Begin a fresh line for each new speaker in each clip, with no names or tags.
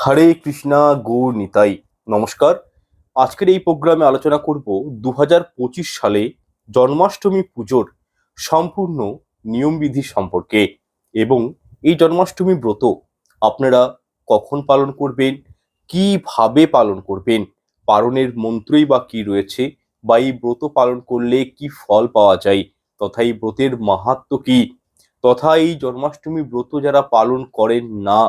হরে কৃষ্ণা গৌর নিতাই। নমস্কার। আজকের এই প্রোগ্রামে আলোচনা করব দু সালে জন্মাষ্টমী পুজোর সম্পূর্ণ নিয়মবিধি সম্পর্কে এবং এই জন্মাষ্টমী ব্রত আপনারা কখন পালন করবেন, কীভাবে পালন করবেন, পালনের মন্ত্রই বা কি রয়েছে, বা এই ব্রত পালন করলে কি ফল পাওয়া যায়, তথা এই ব্রতের মাহাত্ম কি, তথা এই জন্মাষ্টমী ব্রত যারা পালন করেন না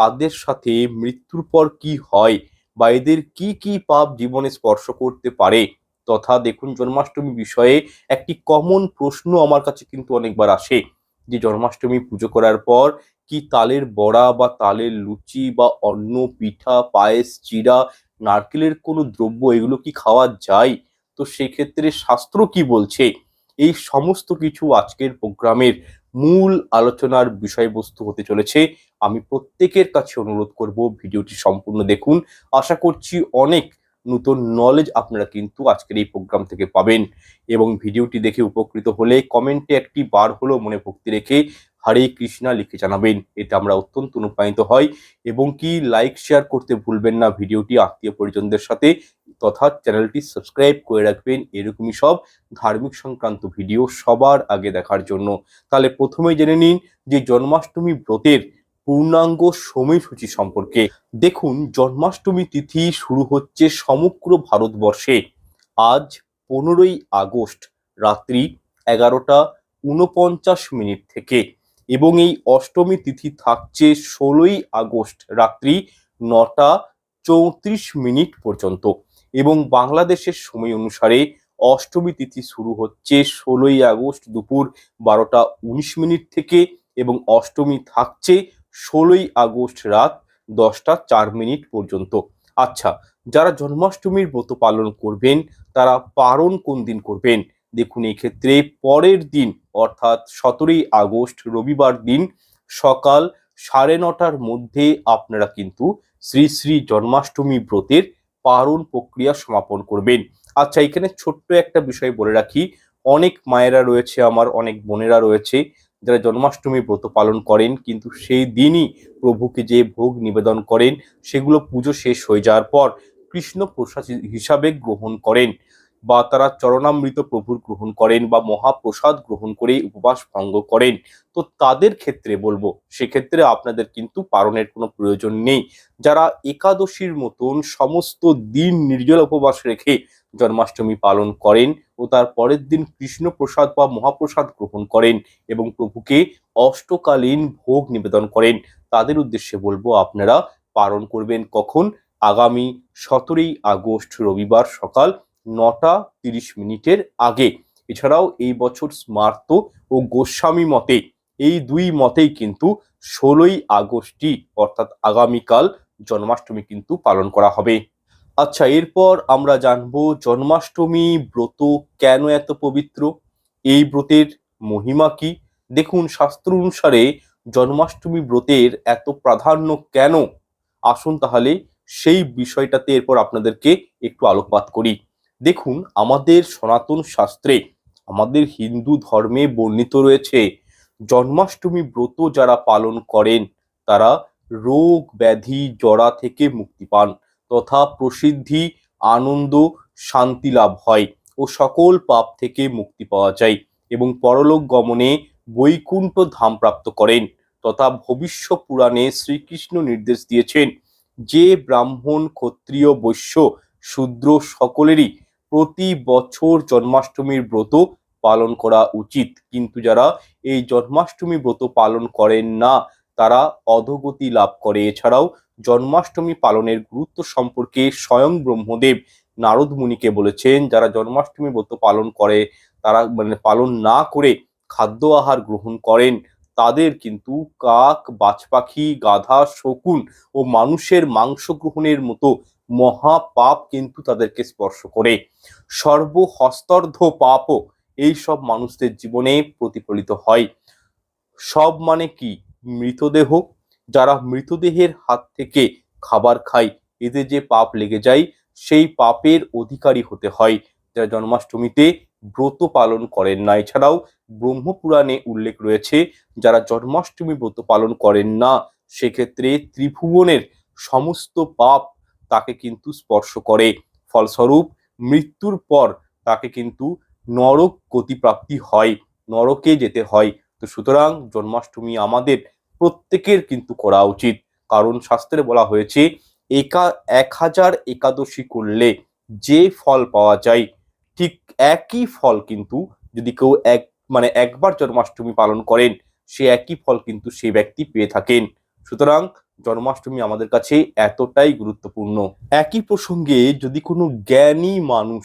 তাদের সাথে মৃত্যুর পর কি হয় বা এদের কি কি পাপ জীবনে স্পর্শ করতে পারে? তথা দেখুন, জন্মাষ্টমী বিষয়ে একটি কমন প্রশ্ন আমার কাছে কিন্তু অনেকবার আসে যে জন্মাষ্টমী পুজো করার পর কি তালের বড়া বা তালের লুচি বা অন্য পিঠা, পায়েস, চিড়া, নারকেলের কোনো দ্রব্য এগুলো কি খাওয়া যায়? তো সেক্ষেত্রে শাস্ত্র কি বলছে? এই সমস্ত কিছু আজকের প্রোগ্রামের মূল আলোচনার বিষয়বস্তু হতে চলেছে। আমি প্রত্যেকের কাছে অনুরোধ করব ভিডিওটি সম্পূর্ণ দেখুন। আশা করছি অনেক নতুন নলেজ আপনারা কিন্তু আজকের এই প্রোগ্রাম থেকে পাবেন। এবং ভিডিওটি দেখে উপকৃত হলে কমেন্টে একটি বার হলো মনে ভক্তি রেখে হরে কৃষ্ণা লিখে জানাবেন। এতে আমরা অত্যন্ত অনুপ্রাণিত হই এবং কি লাইক শেয়ার করতে ভুলবেন না ভিডিওটি আত্মীয় পরিজনদের সাথে তথা চ্যানেলটি সাবস্ক্রাইব করে রাখবেন। এরকমই সব ধার্মিক সংক্রান্ত ভিডিও সবার আগে দেখার জন্য। তাহলে প্রথমেই জেনে নিন যে জন্মাষ্টমী ব্রতের পূর্ণাঙ্গ সময়সূচি সম্পর্কে। দেখুন, জন্মাষ্টমী তিথি শুরু হচ্ছে সমগ্র ভারতবর্ষে। আজ পনেরোই আগস্ট, রাত্রি এগারোটা উনপঞ্চাশ মিনিট থেকে। এবং এই অষ্টমী তিথি থাকছে ষোলোই আগস্ট রাত্রি নটা চৌত্রিশ মিনিট পর্যন্ত। এবং বাংলাদেশের সময় অনুসারে অষ্টমী তিথি শুরু হচ্ছে ষোলোই আগস্ট দুপুর বারোটা উনিশ মিনিট থেকে এবং অষ্টমী থাকছে ষোলোই আগস্ট রাত দশটা চার মিনিট পর্যন্ত। আচ্ছা যারা জন্মাষ্টমীর ব্রত পালন করবেন, তারা পারণ কোন দিন করবেন? দেখুন এই ক্ষেত্রে পরের দিন, অর্থাৎ সতেরোই আগস্ট, রবিবার দিন, সকাল সাড়ে নটার মধ্যে আপনারা কিন্তু শ্রী শ্রী জন্মাষ্টমী ব্রতের পারণ প্রক্রিয়া সমাপন করবেন। আচ্ছা এখানে ছোট্ট একটা বিষয় বলে রাখি। অনেক মায়েরা রয়েছে আমার, অনেক বোনেরা রয়েছে, যারা জন্মাষ্টমী ব্রত পালন করেন, কিন্তু সেই দিনই প্রভুকে যে ভোগ নিবেদন করেন, সেগুলো পুজো শেষ হয়ে যাওয়ার পর কৃষ্ণ প্রসাদ হিসাবে গ্রহণ করেন। বা তারা চরণামৃত প্রভুর গ্রহণ করেন বা মহাপ্রসাদ গ্রহণ করে উপবাস ভঙ্গ করেন, তো তাদের ক্ষেত্রে বলব, সেক্ষেত্রে আপনাদের কিন্তু পালনের কোনো প্রয়োজন নেই। যারা একাদশীর মতন সমস্ত দিন নির্জল উপবাস রেখে জন্মাষ্টমী পালন করেন ও তার পরের দিন কৃষ্ণ প্রসাদ বা মহাপ্রসাদ গ্রহণ করেন এবং প্রভুকে অষ্টকালীন ভোগ নিবেদন করেন, তাদের উদ্দেশ্যে বলব আপনারা পালন করবেন কখন? আগামী সতেরোই আগস্ট রবিবার সকাল নটা তিরিশ মিনিটের আগে। এছাড়াও এই বছর স্মার্ত ও গোস্বামী মতে এই দুই মতেই কিন্তু ষোলোই আগস্টই অর্থাৎ আগামীকাল জন্মাষ্টমী কিন্তু পালন করা হবে। আচ্ছা এরপর আমরা জানব জন্মাষ্টমী ব্রত কেন এত পবিত্র? এই ব্রতের মহিমা কি? দেখুন, শাস্ত্র অনুসারে জন্মাষ্টমী ব্রতের এত প্রাধান্য কেন? আসুন তাহলে সেই বিষয়টাতে এরপর আপনাদেরকে একটু আলোকপাত করি। দেখুন, আমাদের সনাতন শাস্ত্রে আমাদের হিন্দু ধর্মে বর্ণিত রয়েছে, জন্মাষ্টমী ব্রত যারা পালন করেন, তারা রোগ ব্যাধি জড়া থেকে মুক্তি পান তথা প্রসিদ্ধি, আনন্দ, শান্তি লাভ হয় ও সকল পাপ থেকে মুক্তি পাওয়া যায় এবং পরলোক গমনে বৈকুণ্ঠ ধাম প্রাপ্ত করেন তথা ভবিষ্য পুরাণে শ্রীকৃষ্ণ নির্দেশ দিয়েছেন, যে ব্রাহ্মণ, ক্ষত্রিয়, বৈশ্য, শূদ্র সকলেরই প্রতি বছর জন্মাষ্টমীর ব্রত পালন করা উচিত। কিন্তু যারা এই জন্মাষ্টমী ব্রত পালন করেন না, তারা অধগতি লাভ করে। এছাড়াও জন্মাষ্টমী পালনের গুরুত্ব সম্পর্কে স্বয়ং ব্রহ্মদেব নারদ মুনিকে বলেছেন, যারা জন্মাষ্টমী ব্রত পালন করে, তারা মানে পালন না করে খাদ্য আহার গ্রহণ করেন, তাদের কিন্তু কাক বাজপাখি গাধা, শকুন ও মানুষের মাংস গ্রহণের মতো মহা পাপ কিন্তু তাদেরকে স্পর্শ করে। সর্বহস্তর্ধ পাপও এই সব মানুষদের জীবনে প্রতিফলিত হয়। সব মানে কি? মৃতদেহ। যারা মৃতদেহের হাত থেকে খাবার খায়, এতে যে পাপ লেগে যায়, সেই পাপের অধিকারী হতে হয়। যারা জন্মাষ্টমীতে ব্রত পালন করেন না, এছাড়াও ব্রহ্মপুরাণে উল্লেখ রয়েছে, যারা জন্মাষ্টমী ব্রত পালন করেন না, সেক্ষেত্রে ত্রিভুবনের সমস্ত পাপ তাকে কিন্তু স্পর্শ করে। ফলস্বরূপ মৃত্যুর পর তাকে কিন্তু নরক গতিপ্রাপ্তি হয়, নরকে যেতে হয়। তো সুতরাং জন্মাষ্টমী আমাদের প্রত্যেকের কিন্তু করা উচিত। কারণ শাস্ত্রে বলা হয়েছে, একা এক হাজার একাদশী করলে যে ফল পাওয়া যায়, ঠিক একই ফল কিন্তু যদি কেউ এক মানে একবার জন্মাষ্টমী পালন করেন, সে একই ফল কিন্তু সেই ব্যক্তি পেয়ে থাকেন। সুতরাং জন্মাষ্টমী আমাদের কাছে এতটাই গুরুত্বপূর্ণ। একই প্রসঙ্গে যদি কোনো জ্ঞানী মানুষ,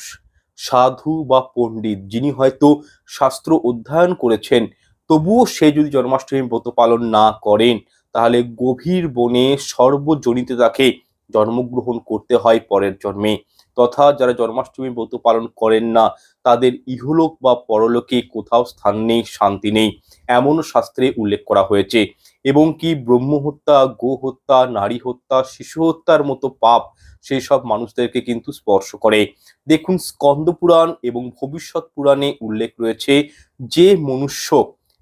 সাধু বা পণ্ডিত, যিনি হয়তো শাস্ত্র অধ্যয়ন করেছেন, তবুও সে যদি জন্মাষ্টমী ব্রত পালন না করেন, তাহলে গভীর বনে সর্বজনিতে তাকে জন্মগ্রহণ করতে হয় পরের জন্মে। তথা যারা জন্মাষ্টমী ব্রত পালন করেন না, তাদের ইহলোক বা পরলোকে কোথাও স্থান নেই, শান্তি নেই এমন শাস্ত্রে উল্লেখ করা হয়েছে। এবং কি ব্রহ্ম হত্যা, গো হত্যা, নারী হত্যা, শিশু হত্যার মতো পাপ, সেই সব মানুষদেরকে কিন্তু স্পর্শ করে। দেখুন, স্কন্দ পুরাণ এবং ভবিষ্যৎ পুরাণে উল্লেখ রয়েছে যে মনুষ্য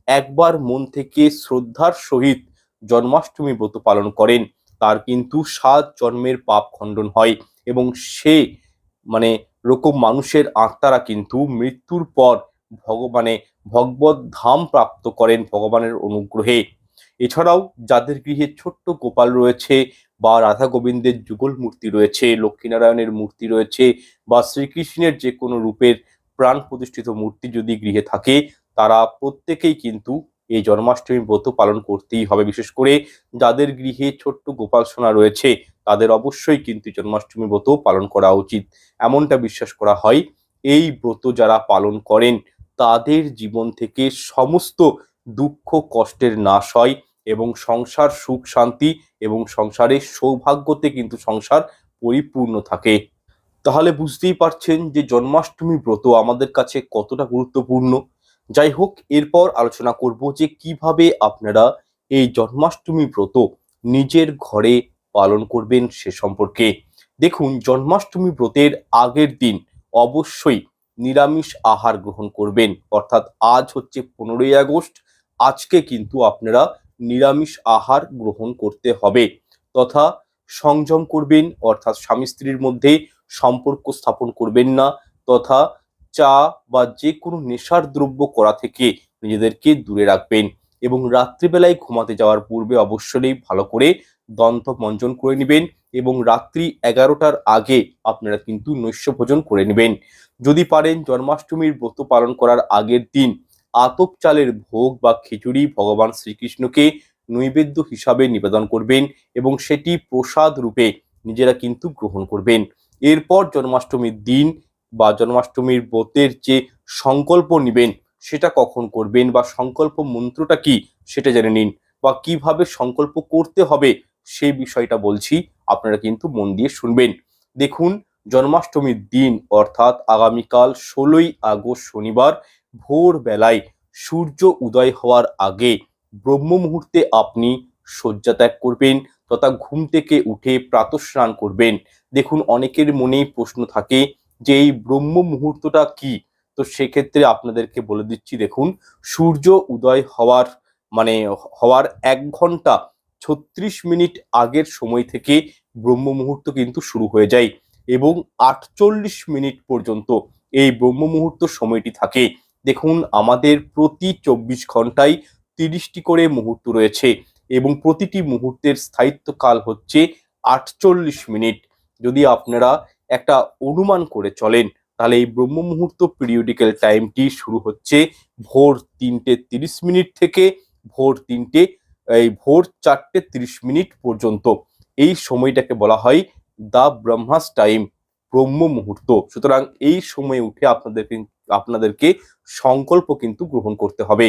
একবার মন থেকে শ্রদ্ধার সহিত জন্মাষ্টমী ব্রত পালন করেন, তার কিন্তু সাত জন্মের পাপ খণ্ডন হয় এবং সে মানে রকম মানুষের আত্মারা কিন্তু মৃত্যুর পর ভগবানে ভগবত ধাম প্রাপ্ত করেন ভগবানের অনুগ্রহে। এছাড়াও যাদের গৃহে ছোট্ট গোপাল রয়েছে বা রাধা গোবিন্দের যুগল মূর্তি রয়েছে, লক্ষ্মীনারায়ণের মূর্তি রয়েছে বা শ্রীকৃষ্ণের যে কোনো রূপের প্রাণ প্রতিষ্ঠিত মূর্তি যদি গৃহে থাকে, তারা প্রত্যেকেই কিন্তু এই জন্মাষ্টমী ব্রত পালন করতেই হবে। বিশেষ করে যাদের গৃহে ছোট্ট গোপাল সোনা রয়েছে, তাদের অবশ্যই কিন্তু জন্মাষ্টমী ব্রত পালন করা উচিত। এমনটা বিশ্বাস করা হয়, এই ব্রত যারা পালন করেন, তাদের জীবন থেকে সমস্ত দুঃখ, কষ্টের নাশ হয় এবং সংসার সুখ, শান্তি এবং সংসারের সৌভাগ্যতে কিন্তু সংসার পরিপূর্ণ থাকে। তাহলে বুঝতেই পারছেন যে জন্মাষ্টমী ব্রত আমাদের কাছে কতটা গুরুত্বপূর্ণ। যাই হোক এরপর আলোচনা করব যে কীভাবে আপনারা এই জন্মাষ্টমী ব্রত নিজের ঘরে পালন করবেন সে সম্পর্কে। দেখুন, জন্মাষ্টমী ব্রতের আগের দিন অবশ্যই নিরামিষ আহার গ্রহণ করবেন। অর্থাৎ আজ হচ্ছে পনেরোই আগস্ট, আজকে কিন্তু আপনারা নিরামিষ আহার গ্রহণ করতে হবে তথা সংযম করবেন, অর্থাৎ স্বামী স্ত্রীর মধ্যে সম্পর্ক স্থাপন করবেন না তথা চা বা যে কোনো নেশার দ্রব্য করা থেকে নিজেদেরকে দূরে রাখবেন এবং রাত্রিবেলায় ঘুমাতে যাওয়ার পূর্বে অবশ্যই ভালো করে দন্ত মঞ্জন করে নেবেন এবং রাত্রি এগারোটার আগে আপনারা কিন্তু নৈশ ভোজন করে নেবেন। যদি পারেন জন্মাষ্টমীর ব্রত পালন করার আগের দিন আতপ চালের ভোগ বা খিচুড়ি ভগবান শ্রীকৃষ্ণকে নৈবেদ্য হিসাবে নিবেদন করবেন এবং সেটি প্রসাদ রূপে নিজেরা কিন্তু গ্রহণ করবেন। এরপর জন্মাষ্টমীর দিন বা জন্মাষ্টমীর ব্রতের যে সংকল্প নেবেন, সেটা কখন করবেন বা সংকল্প মন্ত্রটা কি, সেটা জেনে নিন বা কীভাবে সংকল্প করতে হবে সেই বিষয়টা বলছি, আপনারা কিন্তু মন দিয়ে শুনবেন। দেখুন, জন্মাষ্টমীর দিন অর্থাৎ আগামীকাল ষোলোই আগস্ট শনিবার ভোর বেলায় সূর্য উদয় হওয়ার আগে ব্রহ্ম মুহূর্তে আপনি শয্যা ত্যাগ করবেন তথা ঘুম থেকে উঠে প্রাতঃস্নান করবেন। দেখুন, অনেকের মনেই প্রশ্ন থাকে যে এই ব্রহ্ম মুহূর্তটা কি? তো সেক্ষেত্রে আপনাদেরকে বলে দিচ্ছি, দেখুন, সূর্য উদয় হওয়ার মানে হওয়ার এক ঘণ্টা ছত্রিশ মিনিট আগের সময় থেকে ব্রহ্ম মুহূর্ত কিন্তু শুরু হয়ে যায় এবং আটচল্লিশ মিনিট পর্যন্ত এই ব্রহ্ম মুহূর্ত সময়টি থাকে। দেখুন, আমাদের প্রতি চব্বিশ ঘন্টায় তিরিশটি করে মুহূর্ত রয়েছে এবং প্রতিটি মুহূর্তের স্থায়িত্বকাল হচ্ছে আটচল্লিশ মিনিট। যদি আপনারা একটা অনুমান করে চলেন। তাহলে এই ব্রহ্ম মুহূর্ত পিরিয়ডিক্যাল টাইমটি শুরু হচ্ছে ভোর তিনটে তিরিশ মিনিট থেকে ভোর তিনটে, এই ভোর চারটে তিরিশ মিনিট পর্যন্ত। এই সময়টাকে বলা হয় দ্য ব্রহ্মাস টাইম ব্রহ্ম মুহূর্ত সুতরাং এই সময়ে উঠে আপনাদেরকে আপনাদেরকে সংকল্প কিন্তু গ্রহণ করতে হবে।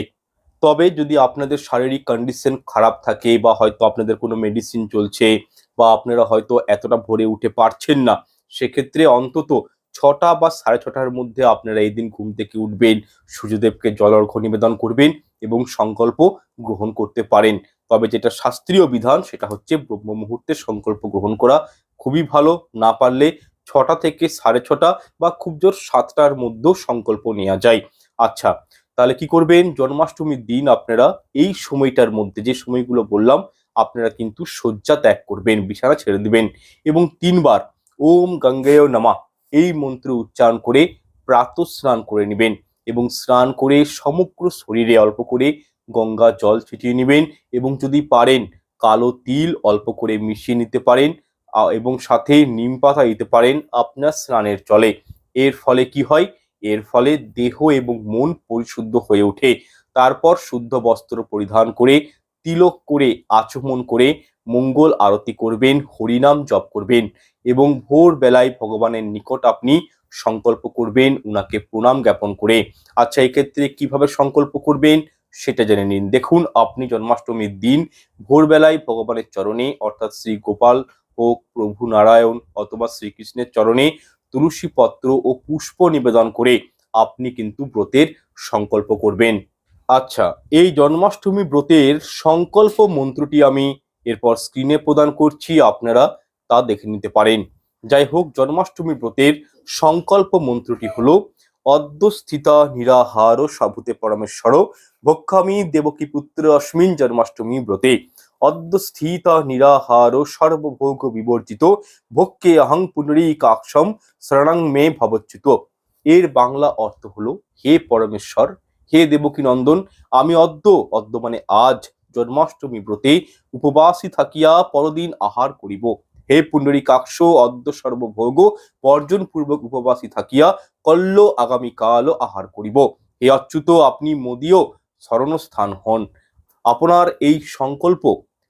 তবে যদি আপনাদের শারীরিক কন্ডিশন খারাপ থাকে বা হয়তো আপনাদের কোনো মেডিসিন চলছে বা আপনারা হয়তো এতটা ভোরে উঠে পারছেন না সেক্ষেত্রে অন্তত ছটা বা সাড়ে ছটার মধ্যে আপনারা এই দিন ঘুম থেকে উঠবেন, সূর্যদেবকে জল অর্ঘ্য নিবেদন করবেন এবং সংকল্প গ্রহণ করতে পারেন। তবে যেটা শাস্ত্রীয় বিধান, সেটা হচ্ছে ব্রহ্ম মুহূর্তে সংকল্প গ্রহণ করা। খুবই ভালো, না পারলে ছটা থেকে সাড়ে ছটা বা খুব জোর সাতটার মধ্যেও সংকল্প নেওয়া যায়। আচ্ছা তাহলে কি করবেন? জন্মাষ্টমীর দিন আপনারা এই সময়টার মধ্যে যে সময়গুলো বললাম, আপনারা কিন্তু শয্যা ত্যাগ করবেন, বিছানা ছেড়ে দিবেন এবং তিনবার ওম গঙ্গেয় নামা। এই মন্ত্র উচ্চারণ করে প্রাতঃ স্নান করে নেবেন এবং স্নান করে সমগ্র শরীরে অল্প করে গঙ্গা জল ছিটিয়ে নেবেন এবং যদি পারেন কালো তিল অল্প করে মিশিয়ে নিতে পারেন এবং সাথে নিম পাতা দিতে পারেন আপনার স্নানের জলে। এর ফলে কি হয়? এর ফলে দেহ এবং মন পরিশুদ্ধ হয়ে ওঠে। তারপর শুদ্ধ বস্ত্র পরিধান করে তিলক করে আচমন করে মঙ্গল আরতি করবেন, হরিনাম জপ করবেন এবং ভোর বেলায় ভগবানের নিকট আপনি সংকল্প করবেন, উনাকে প্রণাম জ্ঞাপন করে। আচ্ছা এক্ষেত্রে কীভাবে সংকল্প করবেন সেটা জেনে নিন। দেখুন, আপনি জন্মাষ্টমীর দিন ভোরবেলায় ভগবানের চরণে, অর্থাৎ শ্রী গোপাল হোক প্রভু নারায়ণ অথবা শ্রীকৃষ্ণের চরণে তুলসী পত্র ও পুষ্প নিবেদন করে আপনি কিন্তু ব্রতের সংকল্প করবেন। আচ্ছা এই জন্মাষ্টমী ব্রতের সংকল্প মন্ত্রটি আমি এরপর স্ক্রিনে প্রদান করছি, আপনারা তা দেখে নিতে পারেন। যাই হোক, জন্মাষ্টমী ব্রতের সংকল্প মন্ত্রটি হল, অদ্যস্থিতা নিরাহার সাভূতে পরমেশ্বর, ভক্ষামি দেবকী পুত্র অস্মিন জন্মাষ্টমী ব্রতে। অদ্যস্থিতা নিরাহার সর্বভোগ বিবর্জিত ভক্ষে আহং অহং পুনরীকাক্ষম শরণাং মে ভবচ্যুত। এর বাংলা অর্থ হলো, হে পরমেশ্বর হে দেবকী নন্দন, আমি অদ্য অদ্য মানে আজ, জন্মাষ্টমী ব্রতে উপবাসী থাকিয়া পরদিন আহার করিব। হে পুণ্ডরীকাক্ষ অদ্য সর্বভোগ বর্জন পূর্বক উপবাসী থাকিয়া কল্য আগামীকাল আহার করিব। হে অচ্যুত, আপনি মোদীয় স্মরণস্থান হন। আপনার এই সংকল্প,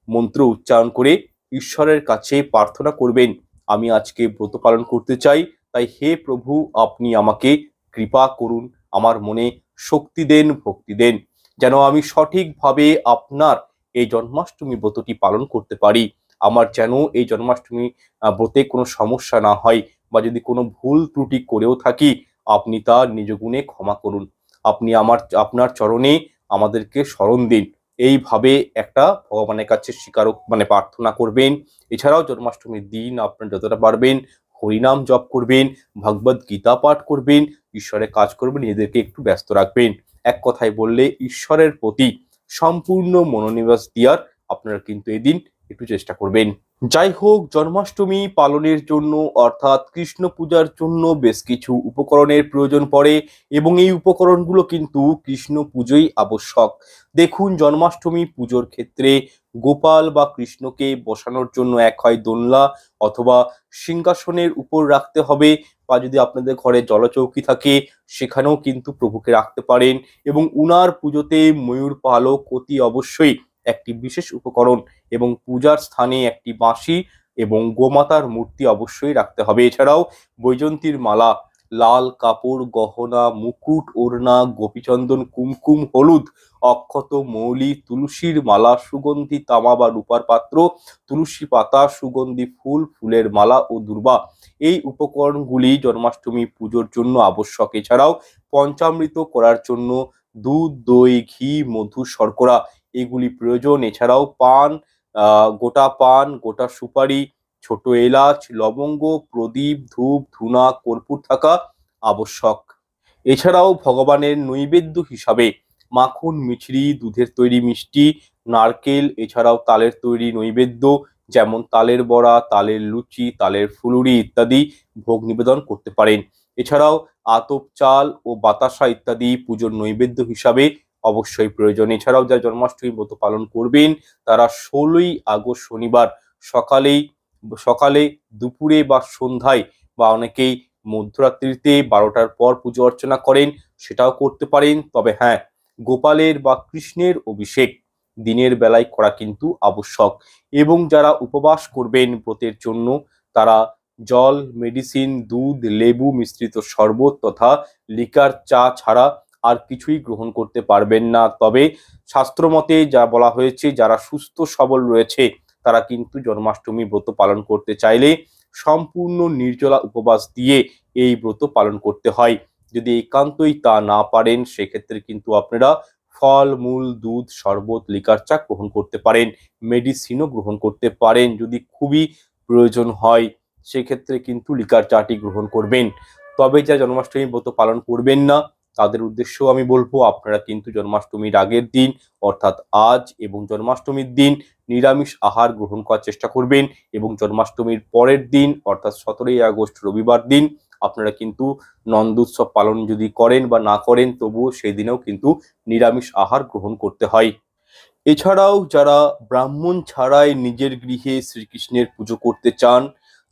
মন্ত্র উচ্চারণ করে ঈশ্বরের কাছে প্রার্থনা করবেন। আমি আজকে ব্রত পালন করতে চাই, তাই হে প্রভু, আপনি আমাকে কৃপা করুন। আমার মনে শক্তি দেন, ভক্তি দেন। যেন আমি সঠিকভাবে আপনার এই জন্মাষ্টমী ব্রতটি পালন করতে পারি। আমার যেন এই জন্মাষ্টমী ব্রতে কোনো সমস্যা না হয় বা যদি কোনো ভুল ত্রুটি করেও থাকি, আপনি তা নিজ গুণে ক্ষমা করুন। আপনি আমার, আপনার চরণে আমাদেরকে স্মরণ দিন। এইভাবে একটা ভগবানের কাছে স্বীকারক মানে প্রার্থনা করবেন। এছাড়াও জন্মাষ্টমীর দিন আপনার যতটা পারবেন হরিনাম জপ করবেন ভগবদ গীতা পাঠ করবেন, ঈশ্বরের কাজ করবেন, নিজেদেরকে একটু ব্যস্ত রাখবেন। এক কথায় বললে ঈশ্বরের প্রতি সম্পূর্ণ মনোনিবেশ দেওয়ার আপনারা কিন্তু এদিন একটু চেষ্টা করবেন। যাই হোক, জন্মাষ্টমী পালনের জন্য অর্থাৎ কৃষ্ণ পূজার জন্য বেশ কিছু উপকরণের প্রয়োজন পড়ে এবং এই উপকরণগুলো কিন্তু কৃষ্ণ পুজোই আবশ্যক। দেখুন, জন্মাষ্টমী পুজোর ক্ষেত্রে গোপাল বা কৃষ্ণকে বসানোর জন্য এক হয় দোলনা অথবা সিংহাসনের উপর রাখতে হবে বা যদি আপনাদের ঘরে জলচৌকি থাকে, সেখানেও কিন্তু প্রভুকে রাখতে পারেন এবং উনার পুজোতে ময়ূর পালক অতি অবশ্যই একটি বিশেষ উপকরণ এবং পূজার স্থানে একটি বাঁশি এবং গোমাতার মূর্তি অবশ্যই রাখতে হবে। এছাড়াও বৈজন্তীর মালা লাল কাপড়, গহনা, মুকুট, ওড়না, গোপীচন্দন, কুমকুম, হলুদ, অক্ষত, মৌলি, তুলসীর মালা, সুগন্ধি, তামা বা রূপার পাত্র, তুলসী পাতা, সুগন্ধি ফুল, ফুলের মালা ও দুর্বা। এই উপকরণগুলি জন্মাষ্টমী পুজোর জন্য আবশ্যক। এছাড়াও পঞ্চামৃত করার জন্য দুধ, দই, ঘি, মধু, শর্করা, এগুলি প্রয়োজন। এছাড়াও পান গোটা পান, গোটা সুপারি ছোট এলাচ, লবঙ্গ, প্রদীপ, ধূপ, ধুনা, কর্পূর থাকা আবশ্যক। এছাড়াও ভগবানের নৈবেদ্য হিসাবে মাখন, মিছরি, দুধের তৈরি মিষ্টি, নারকেল, এছাড়াও তালের তৈরি নৈবেদ্য, যেমন তালের বড়া, তালের লুচি, তালের ফুলুরি ইত্যাদি ভোগ নিবেদন করতে পারেন। এছাড়াও আতপ চাল ও বাতাসা ইত্যাদি পুজোর নৈবেদ্য হিসাবে অবশ্যই প্রয়োজন। এছাড়াও যারা জন্মাষ্টমী ব্রত পালন করবেন, তারা ষোলোই আগস্ট শনিবার সকালেই সকালে দুপুরে বা সন্ধ্যায় বা অনেকেই মধ্যরাত্রিতে বারোটার পর পুজো অর্চনা করেন, সেটাও করতে পারেন। তবে হ্যাঁ গোপালের বা কৃষ্ণের অভিষেক দিনের বেলায় করা কিন্তু আবশ্যক। এবং যারা উপবাস করবেন ব্রতের জন্য, তারা জল, মেডিসিন, দুধ, লেবু মিশ্রিত শরবত তথা লিকার চা ছাড়া আর কিছুই গ্রহণ করতে পারবেন না। তবে শাস্ত্রমতে যা বলা হয়েছে, যারা সুস্থ সবল রয়েছে তারা কিন্তু জন্মাষ্টমী ব্রত পালন করতে চাইলে সম্পূর্ণ নির্জলা উপবাস দিয়ে এই ব্রত পালন করতে হয়। যদি একান্তই তা না পারেন, সেক্ষেত্রে কিন্তু আপনারা ফল, মূল, দুধ, শরবত, লিকার চা গ্রহণ করতে পারেন মেডিসিনও গ্রহণ করতে পারেন যদি খুবই প্রয়োজন হয়। সেক্ষেত্রে কিন্তু লিকার চাটি গ্রহণ করবেন। তবে যা জন্মাষ্টমী ব্রত পালন করবেন না তাদের উদ্দেশ্যেও আমি বলব, আপনারা কিন্তু জন্মাষ্টমীর আগের দিন, অর্থাৎ আজ এবং জন্মাষ্টমীর দিন নিরামিষ আহার গ্রহণ করার চেষ্টা করবেন এবং জন্মাষ্টমীর পরের দিন, অর্থাৎ সতেরোই আগস্ট রবিবার দিন, আপনারা কিন্তু নন্দোৎসব পালন যদি করেন বা না করেন, তবুও সেই দিনেও কিন্তু নিরামিষ আহার গ্রহণ করতে হয়। এছাড়াও যারা ব্রাহ্মণ ছাড়াই নিজের গৃহে শ্রীকৃষ্ণের পুজো করতে চান,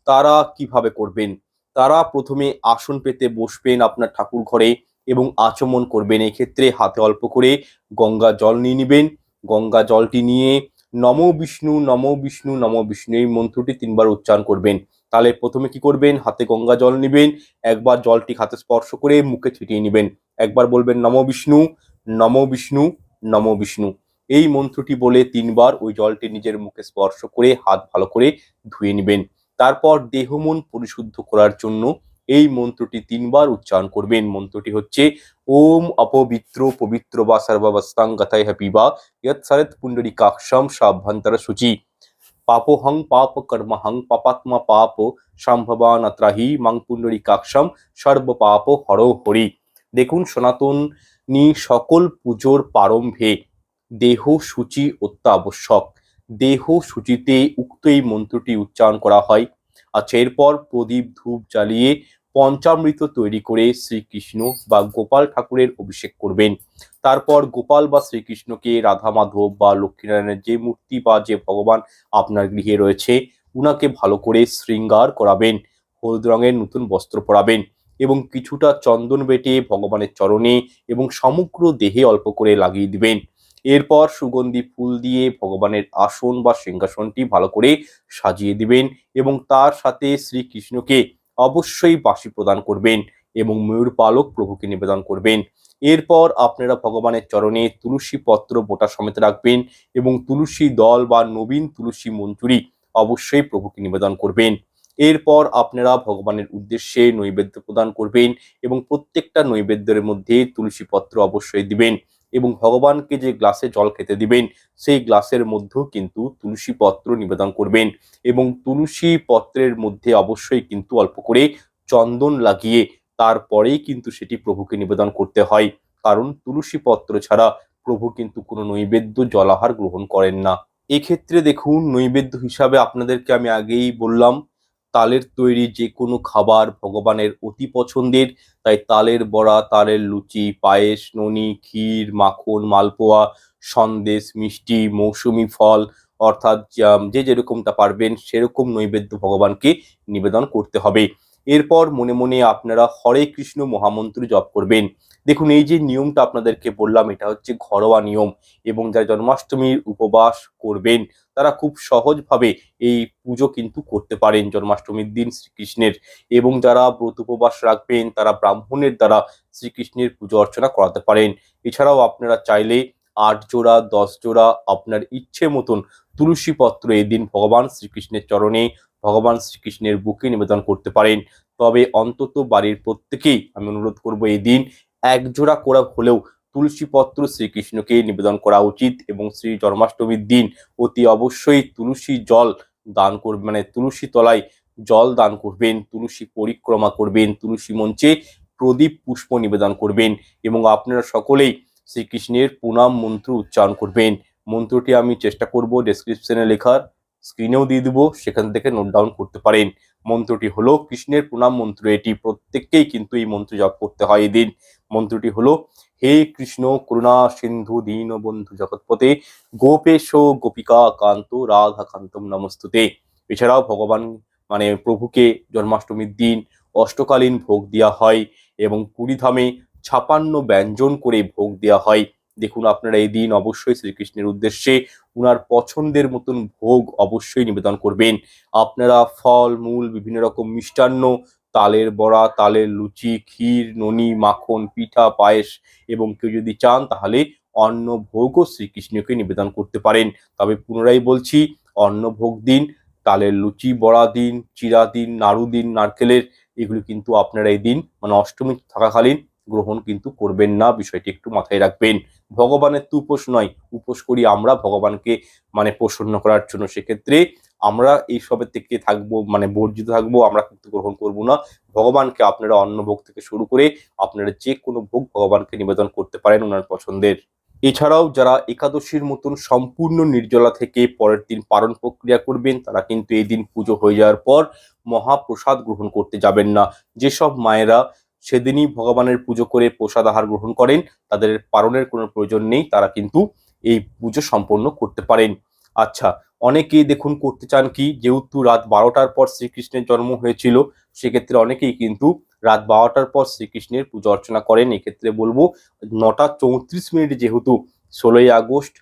তারা কীভাবে করবেন? তারা প্রথমে আসন পেতে বসবেন আপনার ঠাকুর ঘরে এবং আচমন করবেন এক্ষেত্রে। হাতে অল্প করে গঙ্গা জল নিয়ে নেবেন। গঙ্গা জলটি নিয়ে নম বিষ্ণু নম বিষ্ণু নম বিষ্ণু এই মন্ত্রটি তিনবার উচ্চারণ করবেন। তাহলে প্রথমে কি করবেন? হাতে গঙ্গা জল নেবেন। একবার জলটি হাতে স্পর্শ করে মুখে ছিটিয়ে নেবেন। একবার বলবেন নম বিষ্ণু নম বিষ্ণু নম বিষ্ণু। এই মন্ত্রটি বলে তিনবার ওই জলটি নিজের মুখে স্পর্শ করে হাত ভালো করে ধুয়ে নেবেন। তারপর দেহ মন পরিশুদ্ধ করার জন্য এই মন্ত্রটি তিনবার উচ্চারণ করবেন। মন্ত্রটি হচ্ছে, ওম অপবিত্র পবিত্র বা সর্বাবস্থাং গতায় পিবা ইয়ৎ শরৎ পুণ্ডরী কাক্ষম সাভ্যন্তর শুচি। পাপহং পাপ কর্মহং পাপাত্মা পাপ সম্ভবান আত্রাহি মাং পুণ্ডরী কাক্ষম সর্ব পাপ হর হরি। দেখুন, সনাতনী সকল পুজোর প্রারম্ভে দেহ সূচি অত্যাবশ্যক। দেহ সূচিতে উক্ত এই মন্ত্রটি উচ্চারণ করা হয়। আচ্ছা এরপর প্রদীপ ধূপ জ্বালিয়ে পঞ্চামৃত তৈরি করে শ্রীকৃষ্ণ বা গোপাল ঠাকুরের অভিষেক করবেন। তারপর গোপাল বা শ্রীকৃষ্ণকে রাধা মাধব বা লক্ষ্মীনারায়ণের যে মূর্তি বা যে ভগবান আপনার গৃহে রয়েছে, উনাকে ভালো করে শৃঙ্গার করাবেন, হলুদ রঙের নতুন বস্ত্র পরাবেন এবং কিছুটা চন্দন বেটে ভগবানের চরণে এবং সমগ্র দেহে অল্প করে লাগিয়ে দিবেন। এরপর সুগন্ধি ফুল দিয়ে ভগবানের আসন বা সিংহাসনটি ভালো করে সাজিয়ে দিবেন এবং তার সাথে শ্রীকৃষ্ণকে অবশ্যই বাসি প্রদান করবেন এবং ময়ূর পালক প্রভুকে নিবেদন করবেন। এরপর আপনারা ভগবানের চরণে তুলসী পত্র, বোটা সমেত রাখবেন এবং তুলসী দল বা নবীন তুলসী মঞ্জুরি অবশ্যই প্রভুকে নিবেদন করবেন। এরপর আপনারা ভগবানের উদ্দেশ্যে নৈবেদ্য প্রদান করবেন এবং প্রত্যেকটা নৈবেদ্যের মধ্যে তুলসী পত্র অবশ্যই দিবেন। এবং ভগবানকে যে গ্লাসে জল খেতে দিবেন, সেই গ্লাসের মধ্যেও কিন্তু তুলসী পত্র নিবেদন করবেন এবং তুলসী পত্রের মধ্যে অবশ্যই কিন্তু অল্প করে চন্দন লাগিয়ে তারপরেই কিন্তু সেটি প্রভুকে নিবেদন করতে হয়। কারণ তুলসী পত্র ছাড়া প্রভু কিন্তু কোনো নৈবেদ্য জলাহার গ্রহণ করেন না। এক্ষেত্রে দেখুন, নৈবেদ্য হিসাবে আপনাদেরকে আমি আগেই বললাম তালের তৈরি যে কোনো খাবার ভগবানের অতি পছন্দের। তাই তালের বড়া, তালের লুচি, পায়েস, ননি, ক্ষীর, মাখন, মালপোয়া, সন্দেশ, মিষ্টি, মৌসুমি ফল, অর্থাৎ যা- যেরকমটা পারবেন সেরকম নৈবেদ্য ভগবানকে নিবেদন করতে হবে। এরপর মনে মনে আপনারা হরে কৃষ্ণ মহামন্ত্র জপ করবেন। দেখুন, এই যে নিয়মটা আপনাদেরকে বললাম, এটা হচ্ছে ঘরোয়া নিয়ম এবং যারা জন্মাষ্টমীর উপবাস করবেন, তারা খুব সহজভাবে এই পুজো কিন্তু করতে পারেন জন্মাষ্টমীর দিন শ্রীকৃষ্ণের এবং যারা ব্রত উপবাস রাখবেন, তারা ব্রাহ্মণের দ্বারা শ্রীকৃষ্ণের পুজো অর্চনা করাতে পারেন। এছাড়াও আপনারা চাইলে আট জোড়া, দশ জোড়া আপনার ইচ্ছে মতন তুলসী পত্র এই দিন ভগবান শ্রীকৃষ্ণের চরণে, ভগবান শ্রীকৃষ্ণের বুকে নিবেদন করতে পারেন। তবে অন্তত বাড়ির প্রত্যেকেই আমি অনুরোধ করব এই দিন এক জোড়া করা হলেও তুলসী পত্র শ্রীকৃষ্ণকে নিবেদন করা উচিত এবং শ্রী জন্মাষ্টমীর দিন অতি অবশ্যই তুলসী জল দান করবে মানে তুলসী তলায় জল দান করবেন, তুলসী পরিক্রমা করবেন, তুলসী মঞ্চে প্রদীপ পুষ্প নিবেদন করবেন এবং আপনারা সকলেই শ্রীকৃষ্ণের প্রণাম মন্ত্র উচ্চারণ করবেন। মন্ত্রটি আমি চেষ্টা করব ডেসক্রিপশনে লেখার স্ক্রিনেও দিয়ে দেবো, সেখান থেকে নোট ডাউন করতে পারেন। মন্ত্রটি হলো কৃষ্ণের প্রণাম মন্ত্র। এটি প্রত্যেককেই কিন্তু এই মন্ত্র জপ করতে হয় এদিন। মন্ত্রটি হলো, হে কৃষ্ণ, করুণা, সিন্ধু, দীন বন্ধু জগৎপতে গোপেশ গোপিকা কান্ত, রাধা কান্তম নমস্তুতে। এছাড়াও ভগবান মানে প্রভুকে জন্মাষ্টমীর দিন অষ্টকালীন ভোগ দেওয়া হয় এবং পুরী ধামে ছাপান্ন ব্যঞ্জন করে ভোগ দেওয়া হয়। দেখুন, আপনারা এই দিন অবশ্যই শ্রীকৃষ্ণের উদ্দেশ্যে উনার পছন্দের মতন ভোগ অবশ্যই নিবেদন করবেন। আপনারা ফল, মূল, বিভিন্ন রকম মিষ্টান্ন, তালের বড়া, তালের লুচি, ক্ষীর, ননি, মাখন, পিঠা, পায়েস এবং কেউ যদি চান তাহলে অন্ন ভোগও শ্রীকৃষ্ণকে নিবেদন করতে পারেন। তবে পুনরায় বলছি, অন্ন ভোগ দিন, তালের লুচি, বড়া দিন, চিরা দিন, নাড়ু দিন, নারকেলের, এগুলি কিন্তু আপনারা এই দিন মানে অষ্টমী থাকাকালীন গ্রহণ কিন্তু করবেন না, বিষয়টি একটু মাথায় রাখবেন। ভগবানের তো উপোস নয়, উপোস করি আমরা ভগবানকে মানে প্রসন্ন করার জন্য। সেক্ষেত্রে আমরা এইসবের থেকে থাকব মানে বর্জিত থাকব, আমরা কিন্তু গ্রহণ করব না। ভগবানকে আপনারা অন্ন ভোগ থেকে শুরু করে আপনারা যে কোনো ভোগ ভগবানকে নিবেদন করতে পারেন ওনার পছন্দের। এছাড়াও যারা একাদশীর মতন সম্পূর্ণ নির্জলা থেকে পরের দিন পালন প্রক্রিয়া করবেন, তারা কিন্তু এই দিন পুজো হয়ে যাওয়ার পর মহাপ্রসাদ গ্রহণ করতে যাবেন না। যেসব মায়েরা সেদিনই ভগবানের পুজো করে প্রসাদ আহার গ্রহণ করেন। তাদের পালনের কোনো প্রয়োজন নেই, তারা কিন্তু এই পুজো সম্পন্ন করতে পারেন। আচ্ছা অনেকেই দেখুন করতে চান কি? যেহেতু রাত বারোটার পর শ্রীকৃষ্ণের জন্ম হয়েছিল, সেক্ষেত্রে অনেকেই কিন্তু রাত বারোটার পর শ্রীকৃষ্ণের পুজো অর্চনা করেন। এক্ষেত্রে বলব, নটা চৌত্রিশ মিনিট যেহেতু ষোলোই আগস্ট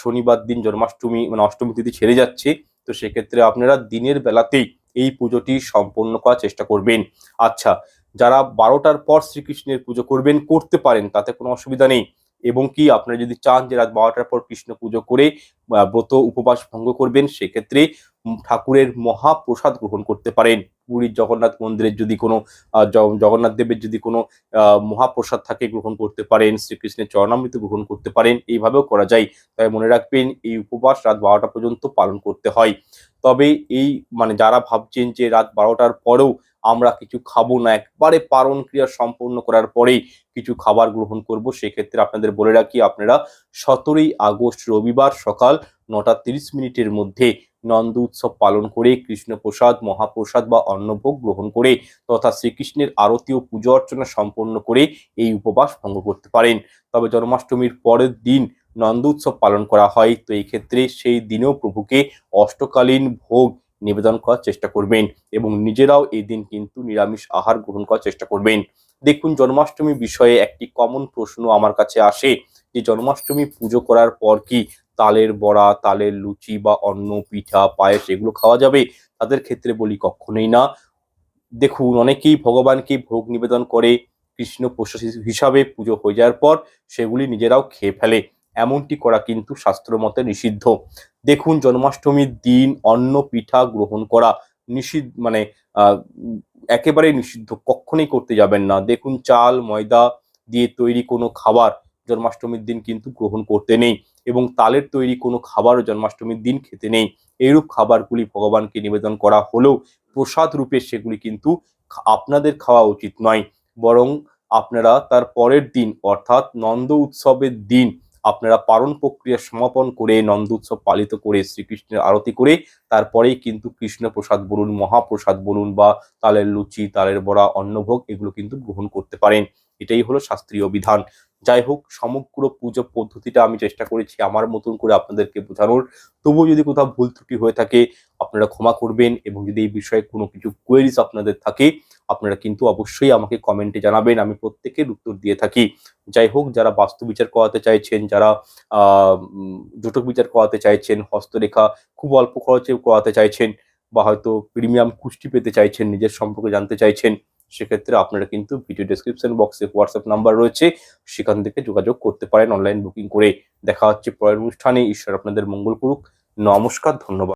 শনিবার দিন জন্মাষ্টমী মানে অষ্টমী তিথি ছেড়ে যাচ্ছে, তো সেক্ষেত্রে আপনারা দিনের বেলাতেই এই পুজোটি সম্পন্ন করার চেষ্টা করবেন। আচ্ছা যারা বারোটার পর শ্রীকৃষ্ণের পুজো করবেন, করতে পারেন, তাতে কোনো অসুবিধা নেই। এবং কি, আপনারা যদি চান যে রাত বারোটার পর কৃষ্ণ পুজো করে ব্রত উপবাস ভঙ্গ করবেন, সেক্ষেত্রে ঠাকুরের মহাপ্রসাদ গ্রহণ করতে পারেন। পুরীর জগন্নাথ মন্দিরের যদি কোনো জগন্নাথ দেবের যদি কোনো মহাপ্রসাদ থাকে, গ্রহণ করতে পারেন, শ্রীকৃষ্ণের চরণামৃত গ্রহণ করতে পারেন, এইভাবেও করা যায়। তাই মনে রাখবেন, এই উপবাস রাত বারোটা পর্যন্ত পালন করতে হয়। তবে এই মানে যারা ভাবছেন যে রাত বারোটার পরেও আমরা কিছু খাব না, একবারে পালন ক্রিয়া সম্পন্ন করার পরেই কিছু খাবার গ্রহণ করব। সেক্ষেত্রে আপনাদের বলে রাখি, আপনারা সতেরোই আগস্ট রবিবার সকাল নটা তিরিশ মিনিটের মধ্যে নন্দ উৎসব পালন করে কৃষ্ণপ্রসাদ, মহাপ্রসাদ বা অন্নভোগ গ্রহণ করে তথা শ্রীকৃষ্ণের আরতি ও পুজো অর্চনা সম্পন্ন করে এই উপবাস ভঙ্গ করতে পারেন। তবে জন্মাষ্টমীর পরের দিন নন্দ উৎসব পালন করা হয়, তো এই ক্ষেত্রে সেই দিনেও প্রভুকে অষ্টকালীন ভোগ নিবেদন করার চেষ্টা করবেন এবং নিজেরাও এই দিন কিন্তু নিরামিষ আহার গ্রহণ করার চেষ্টা করবেন। দেখুন, জন্মাষ্টমী বিষয়ে একটি কমন প্রশ্ন আমার কাছে আসে যে, জন্মাষ্টমী পুজো করার পর কি তালের বড়া, তালের লুচি বা অন্ন, পিঠা, পায়েস এগুলো খাওয়া যাবে? তাদের ক্ষেত্রে বলি কখনোই না। দেখুন, অনেকেই ভগবানকে ভোগ নিবেদন করে কৃষ্ণ প্রসাদ হিসাবে পুজো হয়ে যাওয়ার পর সেগুলি নিজেরাও খেয়ে ফেলে। এমনটি করা কিন্তু শাস্ত্র মতে নিষিদ্ধ। দেখুন, জন্মাষ্টমীর দিন অন্ন পিঠা গ্রহণ করা নিষিদ্ধ মানে একেবারে নিষিদ্ধ কখনোই করতে যাবেন না। দেখুন, চাল, ময়দা দিয়ে তৈরি কোনো খাবার জন্মাষ্টমীর দিন কিন্তু গ্রহণ করতে নেই এবং তালের তৈরি কোনো খাবারও জন্মাষ্টমীর দিন খেতে নেই। এইরূপ খাবারগুলি ভগবানকে নিবেদন করা হলেও প্রসাদ রূপে সেগুলি কিন্তু আপনাদের খাওয়া উচিত নয়। বরং আপনারা তার পরের দিন, অর্থাৎ নন্দ উৎসবের দিন আপনারা পারণ প্রক্রিয়া সমাপন করে নন্দ উৎসব পালিত করে শ্রীকৃষ্ণের আরতি করে, তারপরেই কিন্তু কৃষ্ণপ্রসাদ বলুন, মহাপ্রসাদ বলুন বা তালের লুচি, তালের বড়া, অন্নভোগ এগুলো কিন্তু গ্রহণ করতে পারেন। এটাই হলো শাস্ত্রীয় বিধান। যাই হোক, সমগ্র পুজো পদ্ধতিটা আমি চেষ্টা করেছি আমার মতন করে আপনাদেরকে বোঝানোর। তবুও যদি কোথাও ভুল ত্রুটি হয়ে থাকে, আপনারা ক্ষমা করবেন এবং যদি এই বিষয়ে কোনো কিছু কোয়েরিজ আপনাদের থাকে, আপনারা কিন্তু অবশ্যই আমাকে কমেন্টে জানাবেন, আমি প্রত্যেকের উত্তর দিয়ে থাকি। যাই হোক, যারা বাস্তু বিচার করাতে চাইছেন, যারা জটক বিচার করাতে চাইছেন, হস্তরেখা খুব অল্প খরচে করাতে চাইছেন, বা হয়তো প্রিমিয়াম কুষ্টি পেতে চাইছেন, নিজের সম্পর্কে জানতে চাইছেন সেক্ষেত্রে আপনারা কিন্তু ভিডিও ডিসক্রিপশন বক্সে হোয়াটসঅ্যাপ নাম্বার রয়েছে, সেখান থেকে যোগাযোগ করতে পারেন অনলাইন বুকিং করে। দেখা হচ্ছে পরের অনুষ্ঠানে। ঈশ্বর আপনাদের মঙ্গল করুক। নমস্কার, ধন্যবাদ।